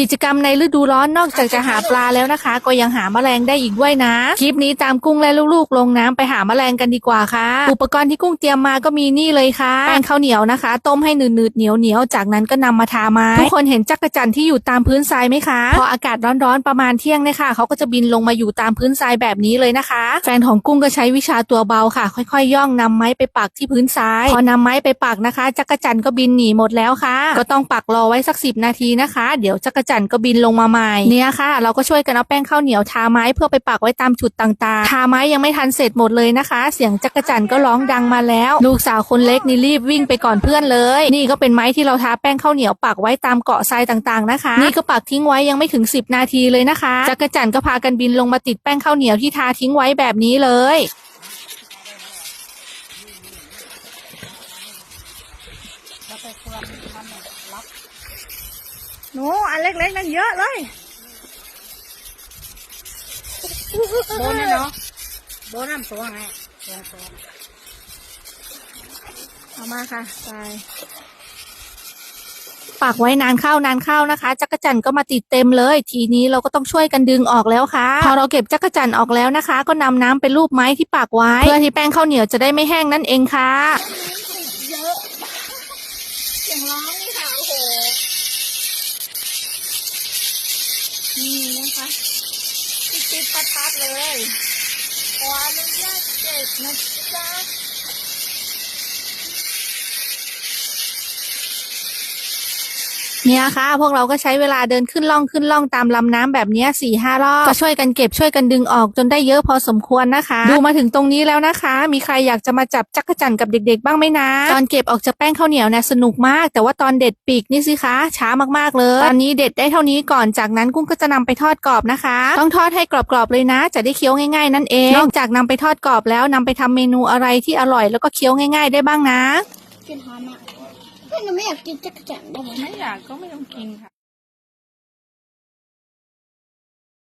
กิจกรรมในฤดูร้อนนอกจากจะหาปลาแล้วนะคะ ก็ยังหาแมลงได้อีกด้วยนะ คลิปนี้ตามกุ้งและลูกๆ ลงน้ำไปหาแมลงกันดีกว่าค่ะ อุปกรณ์ที่กุ้งเตรียมมาก็มีนี่เลยค่ะแป้งข้าวเหนียวนะคะ ต้มให้หนืดๆเหนียวเหนียวๆจากนั้นก็นำมาทาไม้ทุกคนเห็นจักรจั่นที่อยู่ตามพื้นทรายไหมคะพออากาศร้อนๆประมาณเที่ยงเนี่ยค่ะเขาก็จะบินลงมาอยู่ตามพื้นทรายแบบนี้เลยนะคะ แฟนของกุ้งก็ใช้วิชาตัวเบาค่ะ ค่อยๆ ย่องนำไม้ไปปักที่พื้นทราย พอนำไม้ไปปักนะคะ จักรจั่นก็บินหนีหมดแล้วค่ะ ก็ต้องปักรอไว้สักสิบนาทีนะคะ เดี๋ยวจักรจั่นก็บินลงมาใหม่เนี่ยค่ะ เราก็ช่วยกันเอาแป้งข้าวเหนียวทาไม้เพื่อไปปักไว้ตามจุดต่างๆ ทาไม้ยังไม่ทันเสร็จหมดเลยนะคะ เสียงจักรจั่นก็ร้องดังมาแล้ว ลูกสาวคนเล็กนี่รีบวิ่งไปก่อนเพื่อนเลย นี่ก็เป็นไม้ที่เราทาแป้งข้าวเหนียวปักไว้ตามเกาะทรายต่างๆนะคะ นี่ก็ปักทิ้งไว้ยังไม่ถึง 10 นาทีเลยนะคะจักรจั่นก็พากันบินลงมาติดแป้งข้าวเหนียวที่ทาทิ้งไว้แบบนี้เลย หนูอันเล็กๆนั่นเยอะเลยโบนเนี่ยเนาะโบนน้ำตัวไงตัวตัวเอามาค่ะไปปักไว้นานเข้านานเข้านะคะจักรจั่นก็มาติดเต็มเลย ทีนี้เราก็ต้องช่วยกันดึงออกแล้วค่ะ พอเราเก็บจักรจั่นออกแล้วนะคะ ก็นำน้ำไปรูปไม้ที่ปักไว้ เพื่อที่แป้งข้าวเหนียวจะได้ไม่แห้งนั่นเองค่ะเสียงร้องนี่ค่ะโอ้โห นี่นะคะติดๆปัดๆเลยขออนุญาตเก็บนะจ๊ะ เนี่ยค่ะ พวกเราก็ใช้เวลาเดินขึ้นล่องขึ้นล่องตามลำน้ำแบบนี้สี่ห้ารอบก็ช่วยกันเก็บช่วยกันดึงออกจนได้เยอะพอสมควรนะคะ ดูมาถึงตรงนี้แล้วนะคะ มีใครอยากจะมาจับจักรจั่นกับเด็ก ๆ บ้างไหมนะ ตอนเก็บออกจากแป้งข้าวเหนียวนะสนุกมาก แต่ว่าตอนเด็ดปีกนี่สิคะ ช้ามากๆเลยตอนนี้เด็ดได้เท่านี้ก่อนจากนั้นกุ้งก็จะนำไปทอดกรอบนะคะ ต้องทอดให้กรอบๆเลยนะ จะได้เคี้ยวง่ายๆนั่นเองนอกจากนำไปทอดกรอบแล้วนำไปทำเมนูอะไรที่อร่อย แล้วก็เคี้ยวง่าย ๆ ได้บ้างนะกินหอมอะ หนูไม่อยากกินจักรจั่นได้ไหม ไม่อยากก็ไม่ต้องกินค่ะ